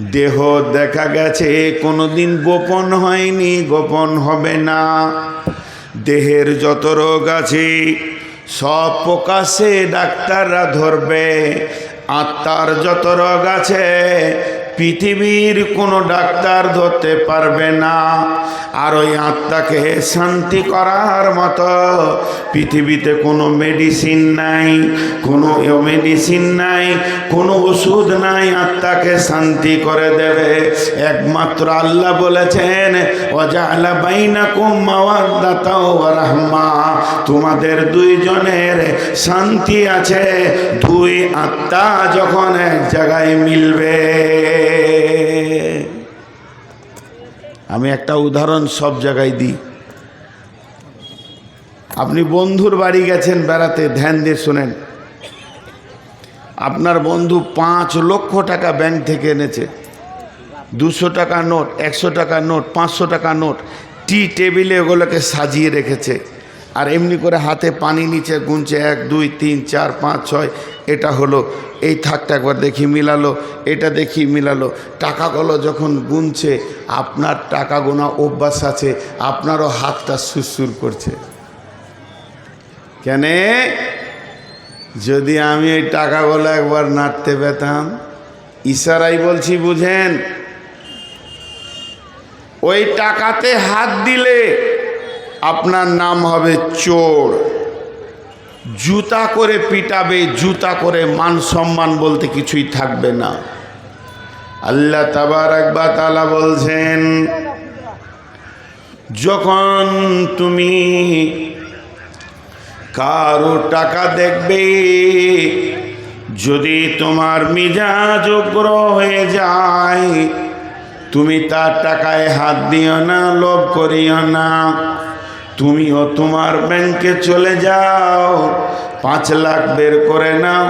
দেহ দেখা গেছে, কোনোদিন গোপন হয়নি, গোপন হবে না। দেহের যত রোগ আছে, সব প্রকাশে ডাক্তাররা ধরবে। আত্মার যত রোগ আছে পৃথিবীর কোনো ডাক্তার ধরতে পারবে না। আর ওই আত্মাকে শান্তি করার মতো পৃথিবীতে কোনো মেডিসিন নাই, কোনো মেডিসিন নাই, কোনো ওষুধ নাই। আত্মাকে শান্তি করে দেবে। একমাত্র আল্লাহ বলেছেন অজালা বাইনা কুমাওয়াদাতাও রাহমা। তোমাদের দুইজনের শান্তি আছে। দুই আত্মা যখন এক জায়গায় মিলবে। আমি একটা উদাহরণ সব জায়গায় দিই। আপনি বন্ধুর বাড়ি গেছেন বেড়াতে, ধ্যান দিয়ে শোনেন। আপনার বন্ধু পাঁচ লক্ষ টাকা ব্যাংক থেকে এনেছে। দুশো টাকা নোট, একশো টাকা নোট, পাঁচশো টাকা নোট, টি টেবিলে ওগুলোকে সাজিয়ে রেখেছে। আর এমনি করে হাতে পানি নিচে গুনছে এক, দুই, তিন, চার, পাঁচ, ছয়। এটা হলো। এই থাকটা একবার দেখি মিলালো, এটা দেখি মিলালো। টাকাগুলো যখন গুনছে, আপনার টাকা গোনা অভ্যাস আছে, আপনারও হাতটা সুরসুর করছে। কেন? যদি আমি এই টাকাগুলো একবার নাড়তে পেতাম ইশারাই বলছি, বুঝেন, ওই টাকাতে হাত দিলে আপনার নাম হবে চোর। জুতা করে পিটাবে, জুতা করে মান সম্মান বলতে কিছুই থাকবে না। আল্লাহ তাবার একবার তালা বলছেন, যখন তুমি কারও টাকা দেখবে, যদি তোমার মিজাজ উগ্র হয়ে যায়, তুমি তার টাকায় হাত দিও না, লোভ করিও না। তুমিও তোমার ব্যাংকে চলে যাও। পাঁচ লাখ বের করে নাও।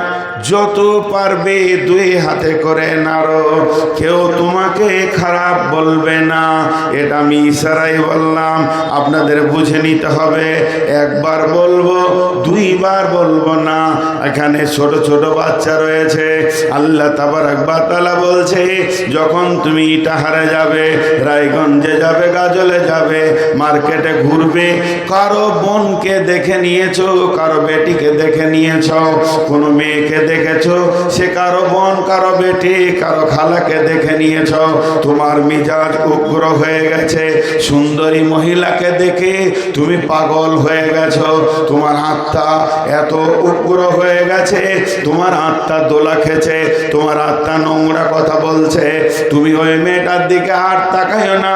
যত পারবে দুই হাতে করে নাড়ো। কেউ তোমাকে খারাপ বলবে না, এটা আমি ইশারাই বললাম। আপনাদের বুঝে নিতে হবে, একবার বলব, দুইবার বলব না। এখানে ছোট ছোট বাচ্চা রয়েছে। আল্লাহ তাবার একবার তালা বলছে, যখন তুমি ইটাহারে যাবে, রায়গঞ্জে যাবে, গাজলে যাবে, মার্কেটে ঘুরবে, কারও বোনকে দেখে নিয়েছো, কারও বেটিকে দেখে নিয়েছ, কোনো মেয়েকে দেখেছ? সে কারও বোন কারও বেটি, কারও খালাকে দেখে নিয়েছ। তোমার মিজাজ উগ্র হয়ে গেছে। সুন্দরী মহিলাকে দেখে তুমি পাগল হয়ে গেছো। তোমার আত্মা এত উগ্র হয়ে গেছে। তোমার আত্মা দোলা খেছে তোমার আত্মা নোংরা কথা বলছে। তুমি ওই মেয়েটার দিকে আর তাকাইও না।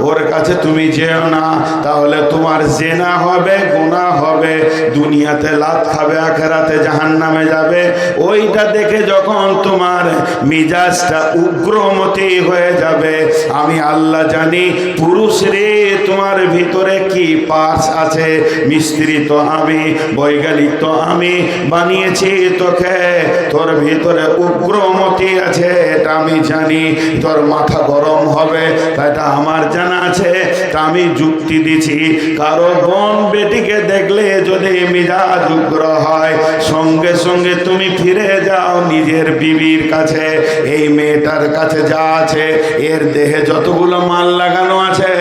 ওর কাছে তুমি যেও না। তাহলে তোমার জেনা হবে গুণা হবে। দুনিয়াতে লাত খাবে, আখেরাতে জাহান নামে যাবে। ওইটা দেখে যখন তোমার মিজাজটা উগ্রমতি হয়ে যাবে, আমি আল্লাহ জানি পুরুষ রে তোমার ভিতরে কি পাস আছে। মিস্ত্রি তো আমি, বৈজ্ঞানিক তো আমি, বানিয়েছি তোকে, তোর ভিতরে উগ্রমতি আছে, এটা আমি জানি, তোর মাথা গরম হবে, এটা আমার জানা আছে তা আমি যুক্তি দিছি। কারও বোন বেটিকে দেখলে যদি মিজাজ উগ্র হয়, সঙ্গে সঙ্গে তুমি ফিরে যাও নিজের বিবির কাছে। এই মেয়েটার কাছে যা আছে, এর দেহে যতগুলো মাল লাগানো আছে,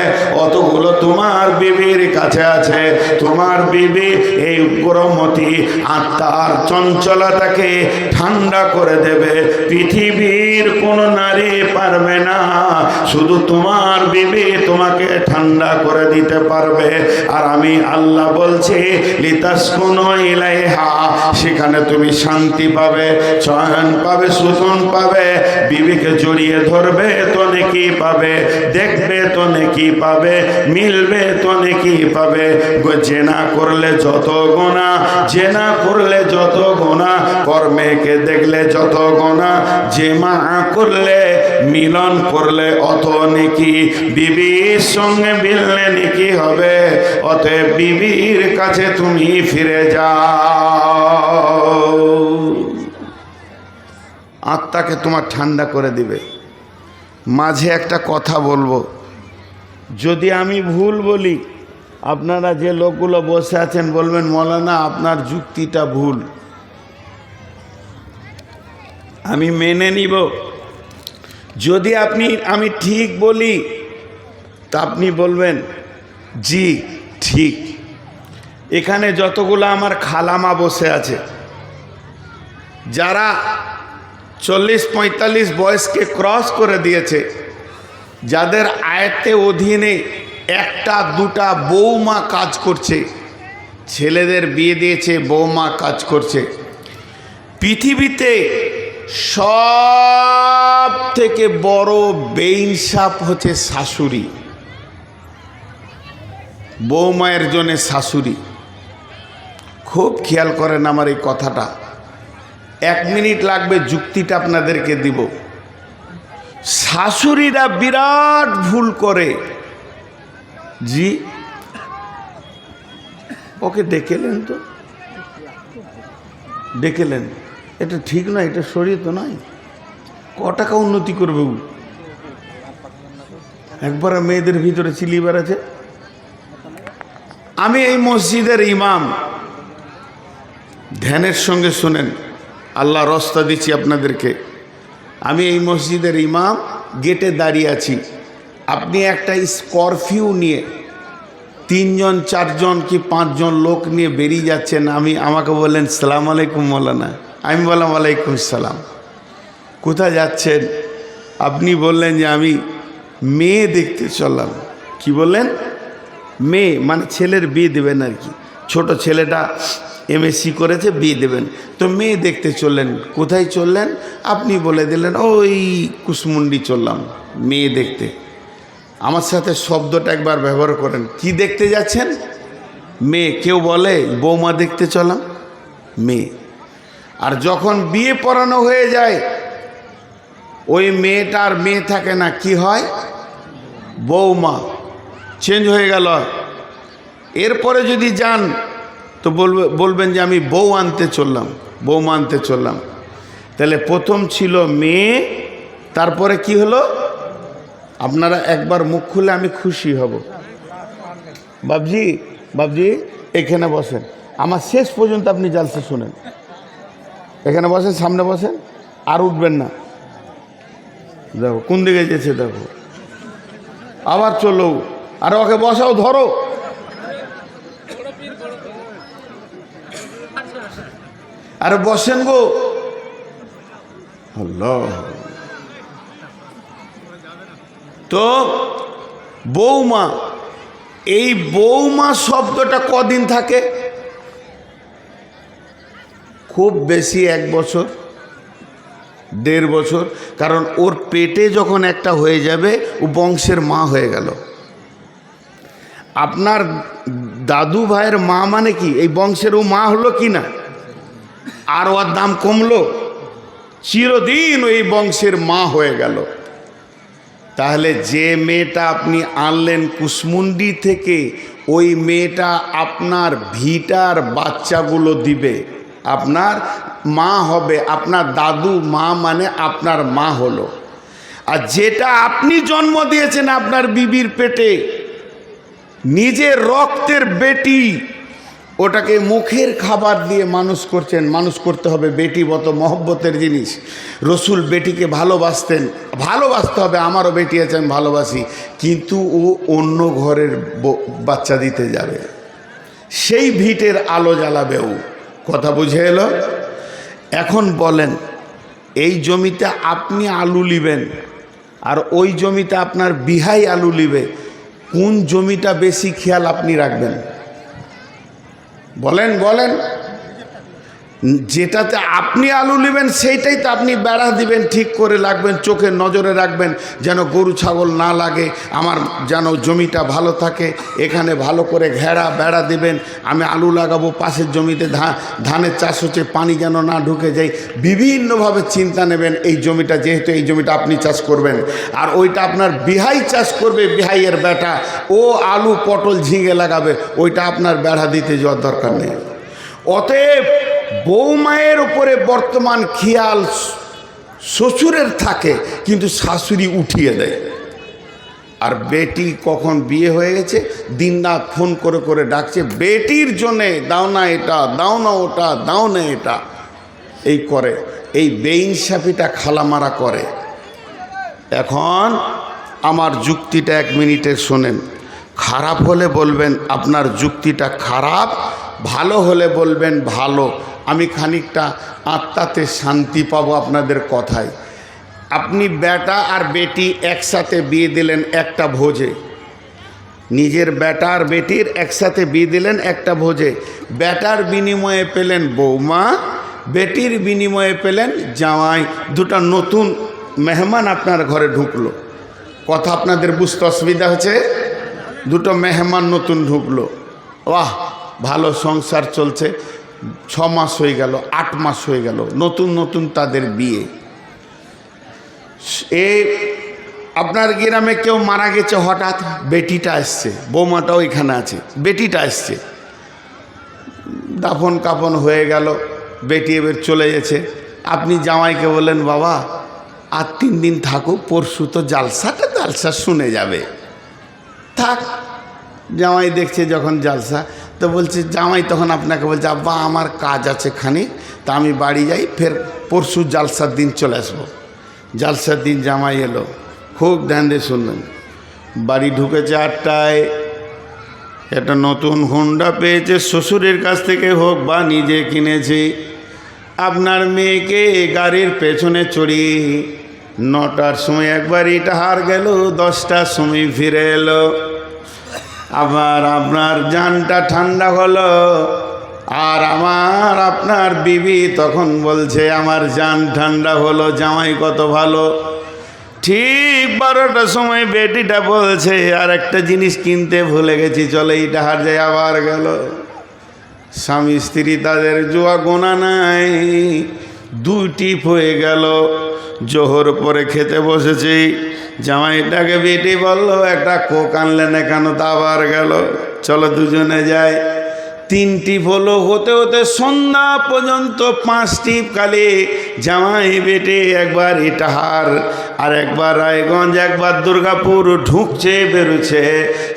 অতগুলো তোমার বিবির কাছে আছে। তোমার বিবি এই উগ্রমতি আত্মার চঞ্চলতাকে ঠান্ডা করে দেবে। পৃথিবীর কোনো নারী পারবে না, শুধু তোমার বিবি তোমাকে ঠান্ডা করে দিতে পারবে। আর আমি আল্লাহ বলছি লিতাস কোনো ইলাইহা, সেখানে তুমি শান্তি পাবে, চয়ন পাবে, শোষণ পাবে, বিবেকে জড়িয়ে ধরবে, তো নেকি পাবে, দেখবে, তো নেকি পাবে, মিলবে, তো নেকি পাবে। জেনা করলে যত গোনা, জেনা করলে যত গোনা কর্মেকে দেখলে যত গোনা, যে মা করলে, মিলন করলে, অত নেকি বিবির সঙ্গে মিললে নেকি হবে। অতএব বিবির কাছে তুমি ফিরে যাও। আত্মাকে তোমার ঠান্ডা করে দিবে। মাঝে একটা কথা বলব। যদি আমি ভুল বলি, আপনারা যে লোকগুলো বসে আছেন বলবেন, মলানা, আপনার যুক্তিটা ভুল। আমি মেনে নিব। যদি আপনি, আমি ঠিক বলি, তা আপনি বলবেন, জি, ঠিক। এখানে যতগুলো আমার খালামা বসে আছে, যারা চল্লিশ পঁয়তাল্লিশ বয়সকে ক্রস করে দিয়েছে, যাদের আয়ত্তে অধীনে একটা, দুটা বৌমা কাজ করছে, ছেলেদের বিয়ে দিয়েছে, বৌমা কাজ করছে। পৃথিবীতে সব থেকে বড় বেইনসাপ হচ্ছে শাশুড়ি। বৌমায়ের জন্যে শাশুড়ি। খুব খেয়াল করেন আমার এই কথাটা। এক মিনিট লাগবে যুক্তিটা আপনাদেরকে দিব। শাশুড়িরা বিরাট ভুল করে। জি? ওকে ডেকেলেন তো? ডেকেলেন। এটা ঠিক নয়, এটা সরিয়ে তো নয়। ক টাকা উন্নতি করবে একবার মেয়েদের ভিতরে চিলিবার আছে। আমি এই মসজিদের ইমাম। ধ্যানের সঙ্গে শোনেন, আল্লাহ রস্তা দিচ্ছি আপনাদেরকে। আমি এই মসজিদের ইমাম, গেটে দাঁড়িয়ে আছি। আপনি একটা স্করপিও নিয়ে তিনজন, চারজন কি পাঁচজন লোক নিয়ে বেরিয়ে যাচ্ছেন, আমি আমাকে বললেন, সালাম আলাইকুম মৌলানা। আমি বললাম আলাইকুম সালাম। কোথায় যাচ্ছেন? আপনি বললেন যে, আমি মেয়ে দেখতে চললাম। কি বললেন? মেয়ে মানে ছেলের বিয়ে দেবেন আর কি। ছোট ছেলেটা এমএসসি করেছে, বিয়ে দেবেন। তো মেয়ে দেখতে চললেন। কোথায় চললেন? আপনি বলে দিলেন, ওই কুসমুন্ডি চললাম, মেয়ে দেখতে। আমার সাথে শব্দটা একবার ব্যবহার করেন। কি দেখতে যাচ্ছেন? মেয়ে। কেউ বলে, বৌমা দেখতে চলাম মেয়ে। আর যখন বিয়ে পড়ানো হয়ে যায়, ওই মেয়েটার মেয়ে থাকে না, কি হয়? বৌমা চেঞ্জ হয়ে গেল। এরপরে যদি যান, তো বলবে, বলবেন যে আমি বউ আনতে চললাম বৌমা আনতে চললাম। তাহলে প্রথম ছিল মেয়ে, তারপরে কি হলো? আপনারা একবার মুখ খুলে আমি খুশি হব। বাবজি বাবজি এখানে বসেন। আমার শেষ পর্যন্ত আপনি জালসা শুনেন। এখানে বসেন, সামনে বসেন, আর উঠবেন না। দেখো, কোন দিকে যেছে দেখো। আবার চলো। আর ওকে বসাও, ধরো। আরে বসেন গো। তো, বৌমা, এই বৌমা শব্দটা কদিন থাকে? খুব বেশি এক বছর, দেড় বছর, কারণ ওর পেটে যখন একটা হয়ে যাবে, ও বংশের মা হয়ে গেল। আপনার দাদু ভাইয়ের মা মানে কি? এই বংশের ও মা হলো কি না? আর ওর দাম কমলো? চিরদিন ওই বংশের মা হয়ে গেল। তাহলে যে মেয়েটা আপনি আনলেন কুসমুন্ডি থেকে, ওই মেয়েটা আপনার ভিটার বাচ্চাগুলো দিবে। আপনার মা হবে, আপনার দাদু, মা মানে আপনার মা হলো। আর যেটা আপনি জন্ম দিয়েছেন আপনার বিবির পেটে, নিজের রক্তের বেটি, ওটাকে মুখের খাবার দিয়ে মানুষ করছেন, মানুষ করতে হবে বেটি মতো মহব্বতের জিনিস। রসুল বেটিকে ভালোবাসতেন, ভালোবাসতে হবে, আমারও বেটি আছে, আমি ভালোবাসি, কিন্তু ও অন্য ঘরের বাচ্চা দিতে যাবে। সেই ভিটের আলো জ্বালাবে ও। কথা বুঝে এলো? এখন বলেন, এই জমিতে আপনি আলু লিবেন আর ওই জমিতে আপনার বিহাই আলু লিবে, কোন জমিটা বেশি খেয়াল আপনি রাখবেন? বলেন বলেন। যেটাতে আপনি আলু নেবেন, সেইটাই তো আপনি বেড়া দিবেন, ঠিক করে রাখবেন, চোখে নজরে রাখবেন, যেন গরু, ছাগল না লাগে, আমার যেন জমিটা ভালো থাকে, এখানে ভালো করে ঘেরা বেড়া দিবেন, আমি আলু লাগাবো, পাশের জমিতে ধানের চাষ হচ্ছে, পানি যেন না ঢুকে যায়, বিভিন্নভাবে চিন্তা নেবেন, এই জমিটা যেহেতু, এই জমিটা আপনি চাষ করবেন, আর ওইটা আপনার বিহাই চাষ করবে, বিহাইয়ের বেটা, ও আলু পটল ঝিঙে লাগাবে, ওইটা আপনার বেড়া দিতে যাওয়ার দরকার নেই। অতএব বৌমায়ের উপরে বর্তমান খেয়াল শ্বশুরের থাকে, কিন্তু শাশুড়ি উঠিয়ে দেয়। আর বেটি কখন বিয়ে হয়ে গেছে? দিন দিনরাত ফোন করে করে ডাকছে, বেটির জন্যে দাও না এটা, দাও না ওটা, দাও না এটা। এই করে, এই বেইনসাফিটা খালামারা করে। এখন আমার যুক্তিটা এক মিনিটে শোনেন। খারাপ হলে বলবেন, আপনার যুক্তিটা খারাপ ভালো হলে বলবেন ভালো। আমি খানিকটা আত্মাতে শান্তি পাবো আপনাদের কথায়। আপনি বেটা আর বেটি একসাথে বিয়ে দিলেন একটা ভোজে। নিজের বেটা আর বেটির একসাথে বিয়ে দিলেন একটা ভোজে। বেটার বিনিময়ে পেলেন বৌমা, বেটির বিনিময়ে পেলেন জামাই। দুটো নতুন মেহমান আপনার ঘরে ঢুকলো। কথা আপনাদের বুঝতে অসুবিধা হচ্ছে? দুটো মেহমান নতুন ঢুকলো। বাহ ভালো সংসার চলছে, ছ মাস হয়ে গেল, আট মাস হয়ে গেল, নতুন নতুন তাদের বিয়ে। এ, আপনার গ্রামে কেউ মারা গেছে হঠাৎ? বেটিটা আসছে বৌমাটাও এখানে আছে, বেটিটা আসছে দাফন কাফন হয়ে গেল, বেটি এবার চলে গেছে। আপনি জামাইকে বললেন, বাবা, আর তিন দিন থাকুক, পরশু তো জালসাটা, জালসা শুনে যাবে। থাক, জামাই দেখছে যখন জালসা তো বলছে, জামাই তখন আপনাকে বলছে, আব্বা, আমার কাজ আছে খানিক, তা আমি বাড়ি যাই, ফের পরশু জালসার দিন চলে আসব। জালসার দিন জামাই এলো। খুব ধ্যান দিয়ে শুনবেন বাড়ি ঢুকেছে আটটায়। একটা নতুন হুন্ডা পেয়েছে, শ্বশুরের কাছ থেকে হোক বা নিজে কিনেছে। আপনার মেয়েকে গাড়ির পেছনে চড়িয়ে নটার সময় একবার ইটা হার গেল, দশটার সময় ফিরে এলো। আবার আপনার জানটা ঠান্ডা হলো, আর আমার আপনার বিবি তখন বলছে, আমার জান ঠান্ডা হলো, জামাই কত ভালো। ঠিক বারোটার সময় বেটিটা বলছে, আর একটা জিনিস কিনতে ভুলে গেছি, চলে এইটা হার যায় আবার গেল। স্বামী স্ত্রী তাদের জোয়া গোনা নাই দুই টিপ হয়ে গেল। জোহর পরে খেতে বসেছি। জামাইটাকে বেটি বলল, একটা কোক আনলেন কেন দাবার গেল? চলো দুজনে যাই। তিনটি ফলো হতে হতে সন্ধ্যা পর্যন্ত পাঁচটি কালে জামাই বেটে একবার ইটাহার, আর একবার রায়গঞ্জ, একবার দুর্গাপুর ঢুকছে বেরোচ্ছে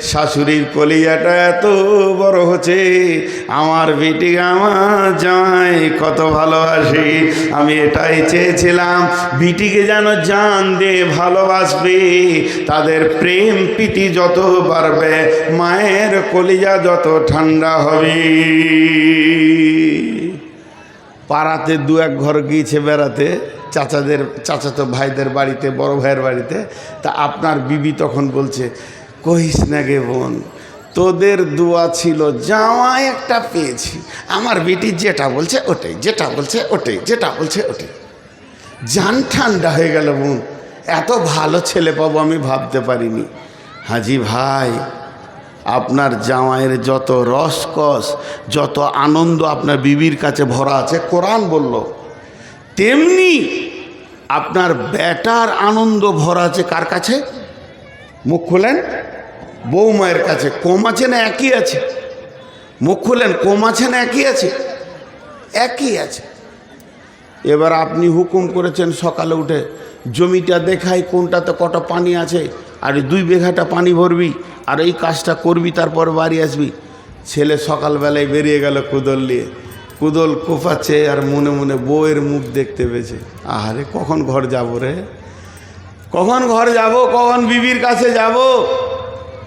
শাশুড়ির কলিয়াটা এত বড় হচ্ছে, আমার বেটি আমার জামাই কত ভালোবাসি। আমি এটাই চেয়েছিলাম, বিটিকে যেন জান দিয়ে ভালোবাসবে। তাদের প্রেম প্রীতি যত বাড়বে, মায়ের কলিজা যত ঠান্ডা হবে। পাড়াতে দু এক ঘর গিয়েছে বেড়াতে, চাচাদের, চাচাতো ভাইদের বাড়িতে, বড় ভাইয়ের বাড়িতে। তা আপনার বিবি তখন বলছে, কহিস না গে বোন, তোদের দোয়া ছিল জামাই একটা পেয়েছি। আমার বেটি যেটা বলছে ওটাই, যেটা বলছে ওটাই, যেটা বলছে ওটাই। জান ঠান্ডা হয়ে গেল বোন, এত ভালো ছেলে পাবো আমি ভাবতে পারিনি। হাজি ভাই আপনার জামাইয়ের যত রসকস, যত আনন্দ আপনার বিবির কাছে ভরা আছে, কোরআন বলল, তেমনি আপনার বেটার আনন্দ ভরা আছে কার কাছে? মুখ খোলেন? বৌমায়ের কাছে। কম আছে না একই আছে? মুখ খোলেন, কম আছে না একই আছে? একই আছে। এবার আপনি হুকুম করেছেন সকালে উঠে, জমিটা দেখাই কোনটাতে কটা পানি আছে, আর দুই বিঘাটা পানি ভরবি। আর এই কাজটা করবি, তারপর বাড়ি আসবি। ছেলে সকালবেলায় বেরিয়ে গেল কুদল নিয়ে। কুদল কোপাচ্ছে আর মনে মনে বউয়ের মুখ দেখতে পেয়েছে। আহারে, কখন ঘর যাব রে? কখন ঘর যাব? কখন বিবির কাছে যাব?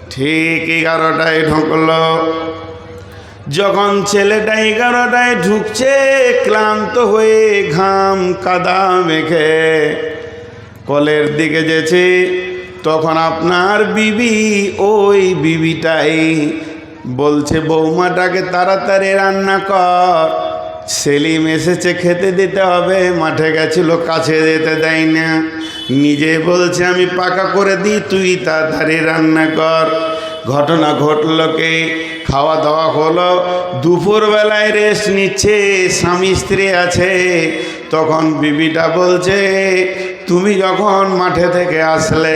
ঠিক এগারোটায় ঢুকলো যখন ছেলেটা এগারোটায় ঢুকছে, ক্লান্ত হয়ে ঘাম কাদা মেখে কলের দিকে যেছে তখন আপনার বিবি ওই বিবিটাই বলছে, বৌমাটাকে তাড়াতাড়ি রান্না কর। সেলিম এসেছে, খেতে দিতে হবে। মাঠে গেছিল, কাছে যেতে দেয় না। নিজে বলছে, আমি পাকা করে দিই, তুই তাড়াতাড়ি রান্না কর। ঘটনা ঘটল কে? খাওয়া দাওয়া হলো, দুপুরবেলায় রেস্ট নিচ্ছে, স্বামী স্ত্রী আছে। তখন বিবিটা বলছে তুমি যখন মাঠে থেকে আসলে,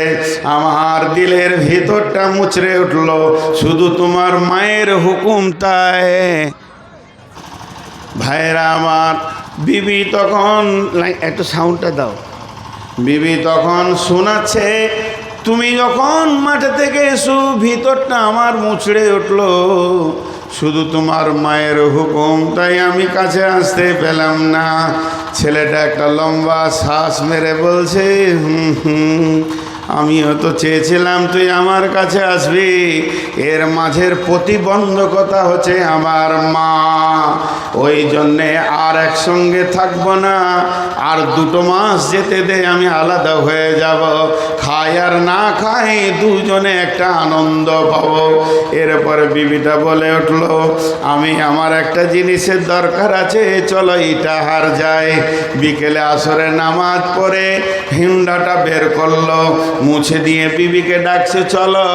আমার দিলের ভিতরটা মুচড়ে উঠল, শুধু তোমার মায়ের হুকুম তাই ভাইরা আমার, বিবি তখন একটু সাউন্ডটা দাও। বিবি তখন শোনাচ্ছে, তুমি যখন মাঠে থেকে এসো, ভিতরটা আমার মুচড়ে উঠল, শুধু তোমার মায়ের হুকুম তাই আমি কাছে আসতে পেলাম না। ছেলেটা একটা লম্বা শ্বাস মেরে বলছে হুম হুম আমিও তো চেয়েছিলাম তুই আমার কাছে আসবি। এর মাঝের প্রতিবন্ধকতা হচ্ছে আমার মা। ওই জন্যে আর একসঙ্গে থাকব না। আর দুটো মাস যেতে দে, আমি আলাদা হয়ে যাব। খাই আর না খাই দুজনে একটা আনন্দ পাবো। এরপরে বিবিটা বলে উঠল, আমি আমার একটা জিনিসের দরকার আছে, চলো ইটা হার যায় বিকেলে আসরে নামাজ পড়ে হিন্ডাটা বের করল। মুছে দিয়ে বিবিকে ডাকছে, চলো,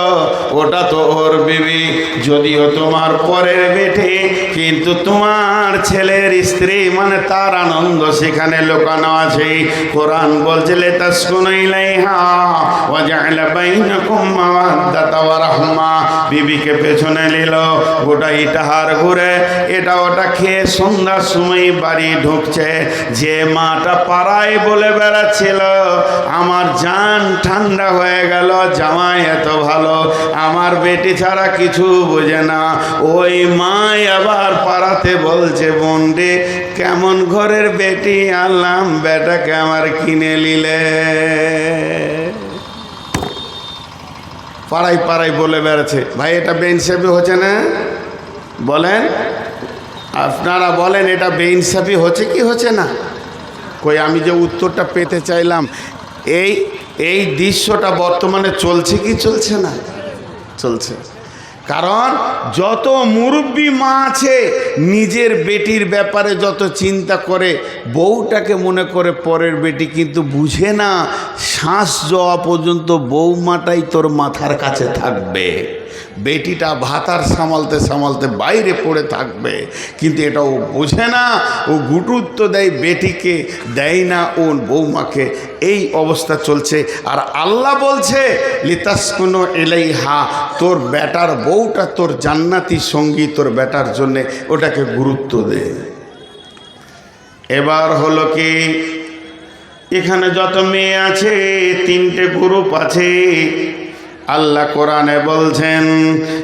ওটা তো ওর বিবি। যদিও তোমার পরের বেঠে কিন্তু তোমার ছেলের স্ত্রী মানে তার আনন্দ সেখানে লোকানো আছে। কোরআন বলছে লেতা শুনাইলাই হা ওয়াজালা বাইনাকুম মাওয়াদ্দাতা ওয়া রাহমা। বিবিকে পেছনে নিল, গোটা ইটাহার ঘুরে। এটা ওটা খেয়ে সন্ধ্যার সময় বাড়ি ঢুকছে। যে মাটা পাড়ায় বলে বেড়াচ্ছিল, আমার জান ঠান্ডা হয়ে গেল, জামাই এত ভালো। আমার বেটি ছাড়া কিছু বোঝে না। ওই মাই আবার পাড়াতে বলছে, বন্ডে, কেমন ঘরের বেটি আনলাম বেটাকে আমার কিনে নিলে? পাড়াই পাড়ায় বলে বেড়াচ্ছে। ভাই, এটা বেইনসাফি হচ্ছে না? বলেন। আপনারা বলেন, এটা বেইনসাফি হচ্ছে কি হচ্ছে না? কই, আমি যে উত্তরটা পেতে চাইলাম, এই এই দৃশ্যটা বর্তমানে চলছে কি চলছে না? চলছে। কারণ যত মুরব্বী মা আছে, নিজের বেটির ব্যাপারে যত চিন্তা করে, বউটাকে মনে করে পরের বেটি কিন্তু বুঝে না, শ্বাস যাওয়া পর্যন্ত বৌমাটাই তোর মাথার কাছে থাকবে। বেটিটা ভাতার সামালতে সামালতে বাইরে পড়ে থাকবে। কিন্তু এটা ও বোঝে না, ও গুরুত্ব দেয় বেটিকে, দেয় না ও বৌমাকে। এই অবস্থা চলছে। আর আল্লাহ বলছে, লিতাসকুনো এলাই হা তোর বেটার বউটা তোর জান্নাতি সঙ্গী তোর বেটার জন্যে ওটাকে গুরুত্ব দে। এবার হলো কি, এখানে যত মেয়ে আছে, তিনটে গ্রুপ আছে আল্লাহ কোরআনে বলছেন,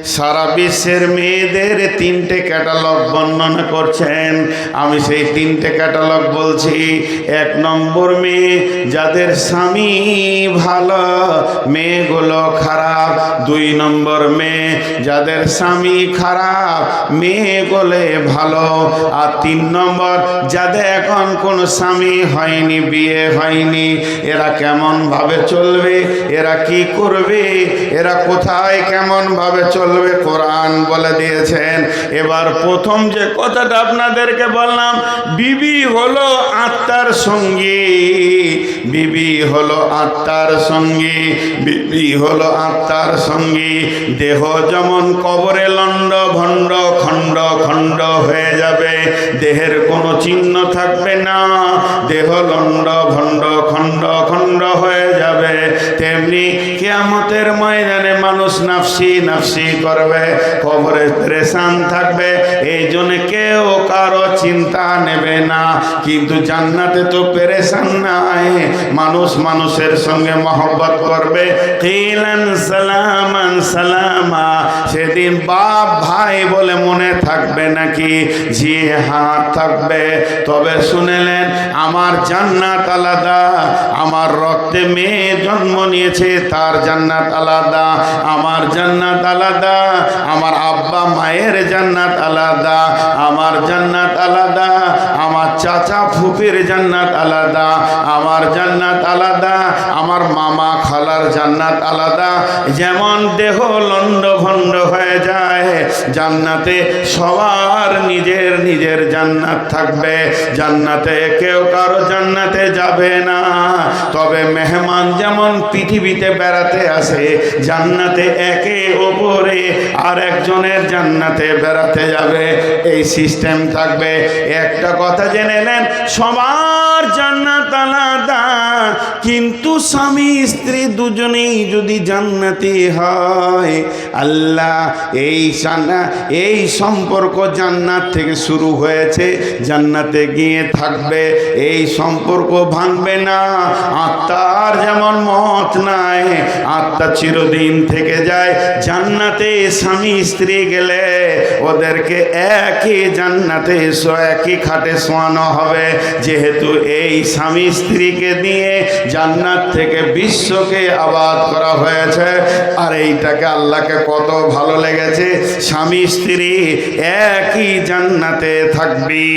সারা বিশ্বের মেয়েদের তিনটে ক্যাটালগ বর্ণনা করছেন। আমি সেই তিনটে ক্যাটালগ বলছি। এক নম্বর মেয়ে, যাদের স্বামী ভালো, মেয়েগুলো খারাপ। দুই নম্বর মেয়ে, যাদের স্বামী খারাপ, মেয়েগুলো ভালো। আর তিন নম্বর, যাদের এখন কোনো স্বামী হয়নি, বিয়ে হয়নি, এরা কেমন ভাবে চলবে, এরা কি করবে? এরা কোথায় কেমন ভাবে চলবে কোরআন বলে দিয়েছেন। এবার প্রথম যে কথাটা আপনাদেরকে বললাম, বিবি হলো আত্মার সঙ্গী। বিবি হলো আত্মার সঙ্গী। বিবি হলো আত্মার সঙ্গী। দেহ যেমন কবরে লণ্ড ভণ্ড, খণ্ড খণ্ড হয়ে যাবে। দেহের কোনো চিহ্ন থাকবে না। দেহ লণ্ড ভণ্ড, খণ্ড খণ্ড হয়ে যাবে। তেমনি কেয়ামতের ময়দানে মানুষ নাফসি নাফসি করবে কবরে প্রেশান থাকবে এই জন্য কেউ কারও চিন্তা নেবে না। কিন্তু জান্নাতে তো পেরেশান নাই, মানুষ মানুষের সঙ্গে মহব্বত করবে। কিলান সালামান সালামা, সেদিন বাপ ভাই বলে মনে থাকবে নাকি? জি হ্যাঁ থাকবে। তবে শুনেলেন, আমার জান্নাত আলাদা, আমার রক্তে মেয়ে জন্ম নিয়েছে, তার জান্নাত আলাদা, আমার জান্নাত আলাদা, আমার আব্বা মায়ের জান্নাত আলাদা, আমার জান্নাত আলাদা, আমার চাচা ফুপির জান্নাত আলাদা, আমার জান্নাত আলাদা আমার মামা খালার জান্নাত আলাদা। যেমন দেহ লন্ড ভণ্ড হয়ে যায়, জান্নাতে সবার নিজের নিজের জান্নাত থাকবে। জান্নাতে কেউ কারও জান্নাতে যাবে না। তবে মেহমান যেমন পৃথিবীতে বেড়াতে আসে, জান্নাতে একে ওপরে আর একজনের জান্নাতে বেড়াতে যাবে। এই সিস্টেম থাকবে। একটা কথা জেনে নেন, সবার জান্নাত কিন্তু স্বামী স্ত্রী দুজনেই যদি জান্নাতি হয়, আল্লাহ, এই এই সম্পর্ক জান্নাত থেকে শুরু হয়েছে, জান্নাতে গিয়ে থাকবে, এই সম্পর্ক ভাঙবে না। আত্মার যেমন মত নাই, আত্মা চিরদিন থেকে যায়। জান্নাতে স্বামী স্ত্রী গেলে ওদেরকে একই জান্নাতে, একই খাটে শোয়ানো হবে। যেহেতু এই স্বামী স্ত্রীকে দিয়ে জান্নাত থেকে বিশ্বকে আবাদ করা হয়েছে। আর এইটাকে আল্লাহকে কত ভালো লেগেছে। স্বামী, স্ত্রী একই জান্নাতে থাকবি।